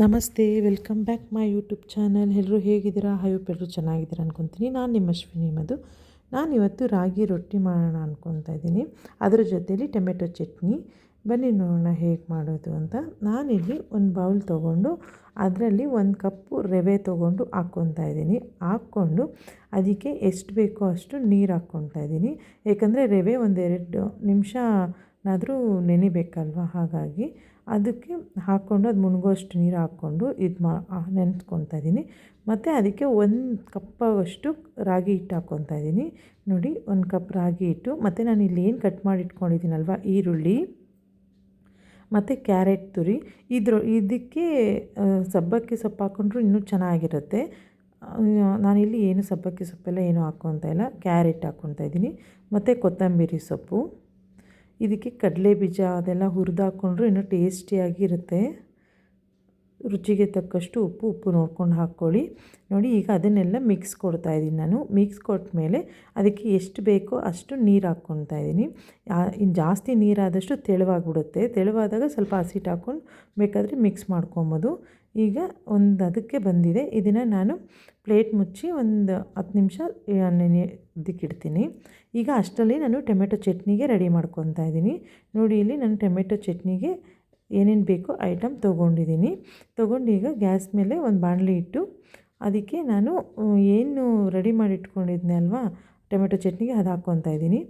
ನಮಸ್ತೆ, welcome back my YouTube channel. ಎಲ್ಲರೂ ಹೇಗಿದ್ದೀರಾ? ಹೈಪ್ ಎಲ್ಲರೂ ಚೆನ್ನಾಗಿದ್ದೀರಾ ಅನ್ಕೊತೀನಿ. ನಾನು ನಿಮ್ಮ ಅಶ್ವಿನಿ ಮಧು. ನಾನಿವತ್ತು ರಾಗಿ ರೊಟ್ಟಿ ಮಾಡೋಣ ಅಂದ್ಕೊತಾ ಇದ್ದೀನಿ. ಅದರ ಜೊತೆಯಲ್ಲಿ ಟೊಮೆಟೊ ಚಟ್ನಿ. ಬನ್ನಿ ನೋಡೋಣ ಹೇಗೆ ಮಾಡೋದು ಅಂತ. ನಾನಿಲ್ಲಿ ಒಂದು ಬೌಲ್ ತೊಗೊಂಡು ಅದರಲ್ಲಿ ಒಂದು ಕಪ್ಪು ರವೆ ತೊಗೊಂಡು ಹಾಕ್ಕೊತಾ ಇದ್ದೀನಿ. ಹಾಕ್ಕೊಂಡು ಅದಕ್ಕೆ ಎಷ್ಟು ಬೇಕೋ ಅಷ್ಟು ನೀರು ಹಾಕ್ಕೊತಾ ಇದ್ದೀನಿ. ಏಕೆಂದರೆ ರವೆ ಒಂದೆರಡು ನಿಮಿಷನಾದರೂ ನೆನಿಬೇಕಲ್ವ? ಹಾಗಾಗಿ ಅದಕ್ಕೆ ಹಾಕ್ಕೊಂಡು ಅದು ಮುಳುಗುವಷ್ಟು ನೀರು ಹಾಕ್ಕೊಂಡು ಇದು ಮಾ ನೆನೆಸ್ಕೊತಾ ಇದ್ದೀನಿ ಮತ್ತು ಅದಕ್ಕೆ ಒಂದು ಕಪ್ಪಷ್ಟು ರಾಗಿ ಹಿಟ್ಟು ಹಾಕ್ಕೊತಾ ಇದ್ದೀನಿ ನೋಡಿ, ಒಂದು ಕಪ್ ರಾಗಿ ಹಿಟ್ಟು. ಮತ್ತು ನಾನು ಇಲ್ಲಿ ಏನು ಕಟ್ ಮಾಡಿ ಇಟ್ಕೊಂಡಿದ್ದೀನಲ್ವ ಈರುಳ್ಳಿ, ಮತ್ತು ಕ್ಯಾರೆಟ್ ತುರಿ. ಇದ್ರ, ಇದಕ್ಕೆ ಸಬ್ಬಕ್ಕಿ ಸೊಪ್ಪು ಹಾಕ್ಕೊಂಡ್ರು ಇನ್ನೂ ಚೆನ್ನಾಗಿರುತ್ತೆ. ನಾನಿಲ್ಲಿ ಏನು ಸಬ್ಬಕ್ಕಿ ಸೊಪ್ಪೆಲ್ಲ ಏನೂ ಹಾಕ್ಕೊತಾ ಇಲ್ಲ. ಕ್ಯಾರೆಟ್ ಹಾಕ್ಕೊತಾ ಇದ್ದೀನಿ ಮತ್ತು ಕೊತ್ತಂಬರಿ ಸೊಪ್ಪು. ಇದಕ್ಕೆ ಕಡಲೆ ಬೀಜ ಅದೆಲ್ಲ ಹುರಿದಾಕ್ಕೊಂಡ್ರೂ ಇನ್ನೂ ಟೇಸ್ಟಿಯಾಗಿರುತ್ತೆ. ರುಚಿಗೆ ತಕ್ಕಷ್ಟು ಉಪ್ಪು ಉಪ್ಪು ನೋಡ್ಕೊಂಡು ಹಾಕ್ಕೊಳ್ಳಿ. ನೋಡಿ, ಈಗ ಅದನ್ನೆಲ್ಲ ಮಿಕ್ಸ್ ಕೊಡ್ತಾ ಇದ್ದೀನಿ ನಾನು. ಮಿಕ್ಸ್ ಕೊಟ್ಟ ಮೇಲೆ ಅದಕ್ಕೆ ಎಷ್ಟು ಬೇಕೋ ಅಷ್ಟು ನೀರು ಹಾಕ್ಕೊತಾ ಇದ್ದೀನಿ. ಇನ್ನು ಜಾಸ್ತಿ ನೀರಾದಷ್ಟು ತೆಳುವಾಗಿಬಿಡುತ್ತೆ. ತೆಳುವಾದಾಗ ಸ್ವಲ್ಪ ಹಸಿಟ್ಟು ಹಾಕ್ಕೊಂಡು ಬೇಕಾದರೆ ಮಿಕ್ಸ್ ಮಾಡ್ಕೊಬೋದು. ಈಗ ಒಂದು ಅದಕ್ಕೆ ಬಂದಿದೆ. ಇದನ್ನು ನಾನು ಪ್ಲೇಟ್ ಮುಚ್ಚಿ ಒಂದು ಹತ್ತು ನಿಮಿಷ ಇದಕ್ಕಿಡ್ತೀನಿ ಈಗ ಅಷ್ಟರಲ್ಲಿ ನಾನು ಟೊಮೆಟೊ ಚಟ್ನಿಗೆ ರೆಡಿ ಮಾಡ್ಕೊತಾ ಇದ್ದೀನಿ. ನೋಡಿ, ಇಲ್ಲಿ ನಾನು ಟೊಮೆಟೊ ಚಟ್ನಿಗೆ ಏನೇನು ಬೇಕೋ ಐಟಮ್ ತೊಗೊಂಡಿದ್ದೀನಿ. ತೊಗೊಂಡು ಈಗ ಗ್ಯಾಸ್ ಮೇಲೆ ಒಂದು ಬಾಣಲಿ ಇಟ್ಟು ಅದಕ್ಕೆ ನಾನು ಏನು ರೆಡಿ ಮಾಡಿ ಇಟ್ಕೊಂಡಿದ್ದೆ ಅಲ್ವಾ, ಟೊಮೆಟೊ ಚಟ್ನಿಗೆ ಅದು ಹಾಕ್ಕೊತಾ ಇದ್ದೀನಿ.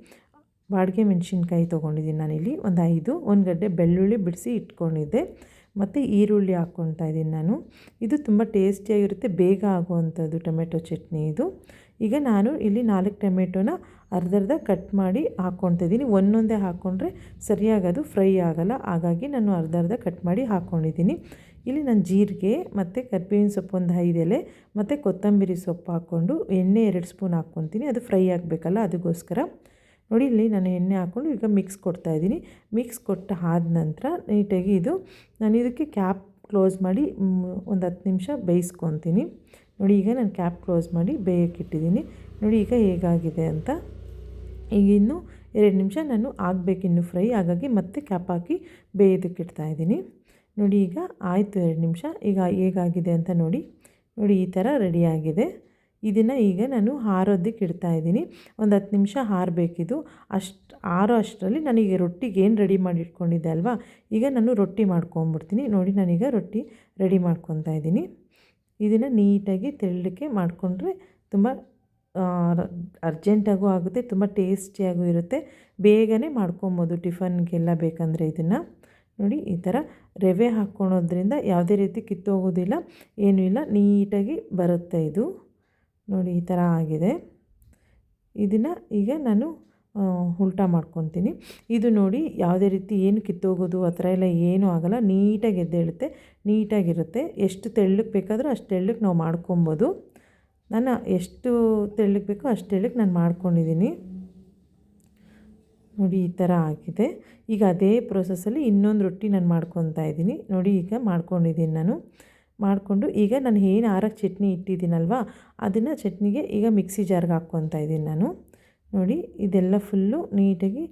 ಬಾಡಿಗೆ ಮೆಣಸಿನ್ಕಾಯಿ ತೊಗೊಂಡಿದ್ದೀನಿ ನಾನಿಲ್ಲಿ, ಒಂದು ಐದು. ಒಂದು ಗಡ್ಡೆ ಬೆಳ್ಳುಳ್ಳಿ ಬಿಡಿಸಿ ಇಟ್ಕೊಂಡಿದ್ದೆ. ಮತ್ತು ಈರುಳ್ಳಿ ಹಾಕ್ಕೊತಾ ಇದ್ದೀನಿ ನಾನು. ಇದು ತುಂಬ ಟೇಸ್ಟಿಯಾಗಿರುತ್ತೆ, ಬೇಗ ಆಗುವಂಥದ್ದು ಟೊಮೆಟೊ ಚಟ್ನಿ ಇದು. ಈಗ ನಾನು ಇಲ್ಲಿ ನಾಲ್ಕು ಟೊಮೆಟೊನ ಅರ್ಧರ್ಧ ಕಟ್ ಮಾಡಿ ಹಾಕ್ಕೊತಿದ್ದೀನಿ ಒಂದೊಂದೇ ಹಾಕ್ಕೊಂಡ್ರೆ ಸರಿಯಾಗಿ ಅದು ಫ್ರೈ ಆಗೋಲ್ಲ, ಹಾಗಾಗಿ ನಾನು ಅರ್ಧ ಅರ್ಧ ಕಟ್ ಮಾಡಿ ಹಾಕ್ಕೊಂಡಿದ್ದೀನಿ. ಇಲ್ಲಿ ನಾನು ಜೀರಿಗೆ ಮತ್ತು ಕರ್ಬೇವಿನ ಸೊಪ್ಪು ಒಂದು ಐದು ಎಲೆ ಮತ್ತು ಕೊತ್ತಂಬರಿ ಸೊಪ್ಪು ಹಾಕ್ಕೊಂಡು ಎಣ್ಣೆ ಎರಡು ಸ್ಪೂನ್ ಹಾಕ್ಕೊತೀನಿ ಅದು ಫ್ರೈ ಆಗಬೇಕಲ್ಲ, ಅದಕ್ಕೋಸ್ಕರ. ನೋಡಿ ಇಲ್ಲಿ ನಾನು ಎಣ್ಣೆ ಹಾಕ್ಕೊಂಡು ಈಗ ಮಿಕ್ಸ್ ಕೊಡ್ತಾ ಇದ್ದೀನಿ. ಮಿಕ್ಸ್ ಕೊಟ್ಟು ಆದ ನಂತರ ನೀಟಾಗಿ ಇದು ನಾನು ಇದಕ್ಕೆ ಕ್ಯಾಪ್ ಕ್ಲೋಸ್ ಮಾಡಿ ಒಂದು ಹತ್ತು ನಿಮಿಷ ಬೇಯಿಸ್ಕೊತೀನಿ. ನೋಡಿ ಈಗ ನಾನು ಕ್ಯಾಪ್ ಕ್ಲೋಸ್ ಮಾಡಿ ಬೇಯಕ್ಕಿಟ್ಟಿದ್ದೀನಿ ನೋಡಿ ಈಗ ಹೇಗಾಗಿದೆ ಅಂತ. ಈಗ ಇನ್ನೂ ಎರಡು ನಿಮಿಷ ನಾನು ಆಗಬೇಕಿನ್ನು ಫ್ರೈ ಹಾಗಾಗಿ ಮತ್ತೆ ಕ್ಯಾಪ್ ಹಾಕಿ ಬೇಯೋದಕ್ಕಿಡ್ತಾ ಇಡ್ತಾಯಿದ್ದೀನಿ ನೋಡಿ ಈಗ ಆಯಿತು ಎರಡು ನಿಮಿಷ. ಈಗ ಹೇಗಾಗಿದೆ ಅಂತ ನೋಡಿ. ನೋಡಿ ಈ ಥರ ರೆಡಿಯಾಗಿದೆ ಇದನ್ನು ಈಗ ನಾನು ಹಾರೋದಕ್ಕೆ ಇಡ್ತಾ ಇದ್ದೀನಿ. ಒಂದು ಹತ್ತು ನಿಮಿಷ ಹಾರಬೇಕಿದು. ಅಷ್ಟು, ಹಾರೋ ಅಷ್ಟರಲ್ಲಿ ನನಗೆ ರೊಟ್ಟಿಗೆ ಏನು ರೆಡಿ ಮಾಡಿ ಇಟ್ಕೊಂಡಿದ್ದೆ ಅಲ್ವಾ? ಈಗ ನಾನು ರೊಟ್ಟಿ ಮಾಡ್ಕೊಂಬಿಡ್ತೀನಿ. ನೋಡಿ, ನಾನೀಗ ರೊಟ್ಟಿ ರೆಡಿ ಮಾಡ್ಕೊತಾ ಇದ್ದೀನಿ. ಇದನ್ನು ನೀಟಾಗಿ ತೆಳ್ಳಕ್ಕೆ ಮಾಡಿಕೊಂಡ್ರೆ ತುಂಬ ಅರ್ಜೆಂಟಾಗೂ ಆಗುತ್ತೆ, ತುಂಬ ಟೇಸ್ಟಿಯಾಗೂ ಇರುತ್ತೆ. ಬೇಗನೆ ಮಾಡ್ಕೊಬೋದು ಟಿಫನ್ಗೆಲ್ಲ ಬೇಕಂದರೆ ಇದನ್ನು. ನೋಡಿ, ಈ ಥರ ರವೆ ಹಾಕ್ಕೊಳೋದ್ರಿಂದ ಯಾವುದೇ ರೀತಿ ಕಿತ್ತೋಗೋದಿಲ್ಲ, ಏನೂ ಇಲ್ಲ, ನೀಟಾಗಿ ಬರುತ್ತೆ ಇದು. ನೋಡಿ, ಈ ಥರ ಆಗಿದೆ. ಇದನ್ನು ಈಗ ನಾನು ಉಲ್ಟಾ ಮಾಡ್ಕೊತೀನಿ. ಇದು ನೋಡಿ, ಯಾವುದೇ ರೀತಿ ಏನು ಕಿತ್ತೋಗೋದು, ಆ ಥರ ಎಲ್ಲ ಏನೂ ಆಗೋಲ್ಲ. ನೀಟಾಗಿ ಎದ್ದೇಳುತ್ತೆ, ನೀಟಾಗಿರುತ್ತೆ. ಎಷ್ಟು ತೆಳ್ಳಕ್ಕೆ ಬೇಕಾದರೂ ಅಷ್ಟು ತೆಳ್ಳಕ್ಕೆ ನಾವು ಮಾಡ್ಕೊಬೋದು. ನಾನು ಎಷ್ಟು ತೆಳ್ಳಕ್ಕೆ ಬೇಕೋ ಅಷ್ಟು ತೆಳ್ಳಕ್ಕೆ ನಾನು ಮಾಡ್ಕೊಂಡಿದ್ದೀನಿ. ನೋಡಿ, ಈ ಥರ ಆಗಿದೆ. ಈಗ ಅದೇ ಪ್ರೊಸೆಸಲ್ಲಿ ಇನ್ನೊಂದು ರೊಟ್ಟಿ ನಾನು ಮಾಡ್ಕೊತಾ ಇದ್ದೀನಿ. ನೋಡಿ, ಈಗ ಮಾಡ್ಕೊಂಡಿದ್ದೀನಿ ನಾನು. ಮಾಡಿಕೊಂಡು ಈಗ ನಾನು ಏನು ಆರಕ್ಕೆ ಚಟ್ನಿ ಇಟ್ಟಿದ್ದೀನಲ್ವ, ಅದನ್ನು ಚಟ್ನಿಗೆ ಈಗ ಮಿಕ್ಸಿ ಜಾರ್ಗೆ ಹಾಕ್ಕೊತಾ ಇದ್ದೀನಿ ನಾನು. ನೋಡಿ, ಇದೆಲ್ಲ ಫುಲ್ಲು ನೀಟಾಗಿ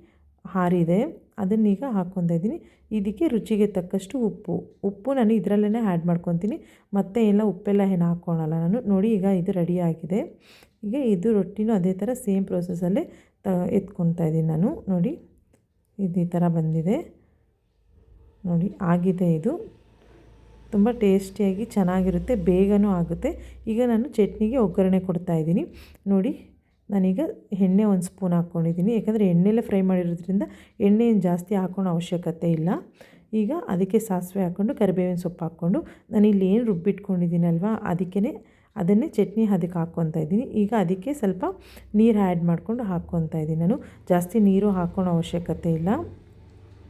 ಹಾರಿದೆ. ಅದನ್ನೀಗ ಹಾಕ್ಕೊತಾ ಇದ್ದೀನಿ. ಇದಕ್ಕೆ ರುಚಿಗೆ ತಕ್ಕಷ್ಟು ಉಪ್ಪು. ಉಪ್ಪು ನಾನು ಇದರಲ್ಲೇ ಆ್ಯಡ್ ಮಾಡ್ಕೊತೀನಿ. ಮತ್ತೆ ಎಲ್ಲ ಉಪ್ಪೆಲ್ಲ ಏನು ಹಾಕ್ಕೊಳಲ್ಲ ನಾನು. ನೋಡಿ, ಈಗ ಇದು ರೆಡಿಯಾಗಿದೆ ಈಗ ಇದು ರೊಟ್ಟಿನೂ ಅದೇ ಥರ ಸೇಮ್ ಪ್ರೊಸೆಸಲ್ಲೇ ತ ಎತ್ಕೊತಾ ಇದ್ದೀನಿ ನಾನು. ನೋಡಿ, ಇದು ಈ ಥರ ಬಂದಿದೆ. ನೋಡಿ, ಆಗಿದೆ ಇದು. ತುಂಬ ಟೇಸ್ಟಿಯಾಗಿ ಚೆನ್ನಾಗಿರುತ್ತೆ, ಬೇಗನೂ ಆಗುತ್ತೆ. ಈಗ ನಾನು ಚಟ್ನಿಗೆ ಒಗ್ಗರಣೆ ಕೊಡ್ತಾ ಇದ್ದೀನಿ. ನೋಡಿ, ನಾನೀಗ ಎಣ್ಣೆ ಒಂದು ಸ್ಪೂನ್ ಹಾಕ್ಕೊಂಡಿದ್ದೀನಿ. ಯಾಕಂದರೆ ಎಣ್ಣೆಲ್ಲೇ ಫ್ರೈ ಮಾಡಿರೋದ್ರಿಂದ ಎಣ್ಣೆ ಏನು ಜಾಸ್ತಿ ಹಾಕೋಣ ಅವಶ್ಯಕತೆ ಇಲ್ಲ. ಈಗ ಅದಕ್ಕೆ ಸಾಸಿವೆ ಹಾಕ್ಕೊಂಡು, ಕರಿಬೇವಿನ ಸೊಪ್ಪು ಹಾಕ್ಕೊಂಡು, ನಾನು ಇಲ್ಲಿ ಏನು ರುಬ್ಬಿಟ್ಕೊಂಡಿದ್ದೀನಲ್ವಾ ಅದಕ್ಕೇ ಅದನ್ನೇ ಚಟ್ನಿ ಅದಕ್ಕೆ ಹಾಕ್ಕೊತಾ ಇದ್ದೀನಿ. ಈಗ ಅದಕ್ಕೆ ಸ್ವಲ್ಪ ನೀರು ಆ್ಯಡ್ ಮಾಡಿಕೊಂಡು ಹಾಕ್ಕೊತಾ ಇದ್ದೀನಿ ನಾನು. ಜಾಸ್ತಿ ನೀರು ಹಾಕೋಣ ಅವಶ್ಯಕತೆ ಇಲ್ಲ.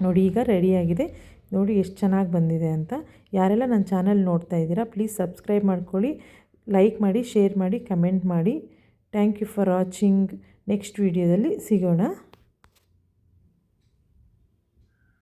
ನೋಡಿ, ಈಗ ರೆಡಿಯಾಗಿದೆ. ನೋಡಿ ಎಷ್ಟು ಚೆನ್ನಾಗಿ ಬಂದಿದೆ ಅಂತ. ಯಾರೆಲ್ಲ ನನ್ನ ಚಾನಲ್ ನೋಡ್ತಾ ಇದ್ದೀರಾ ಪ್ಲೀಸ್ ಸಬ್ಸ್ಕ್ರೈಬ್ ಮಾಡ್ಕೊಳ್ಳಿ ಲೈಕ್ ಮಾಡಿ ಶೇರ್ ಮಾಡಿ ಕಮೆಂಟ್ ಮಾಡಿ. Thank you for watching next ವೀಡಿಯೋದಲ್ಲಿ ಸಿಗೋಣ.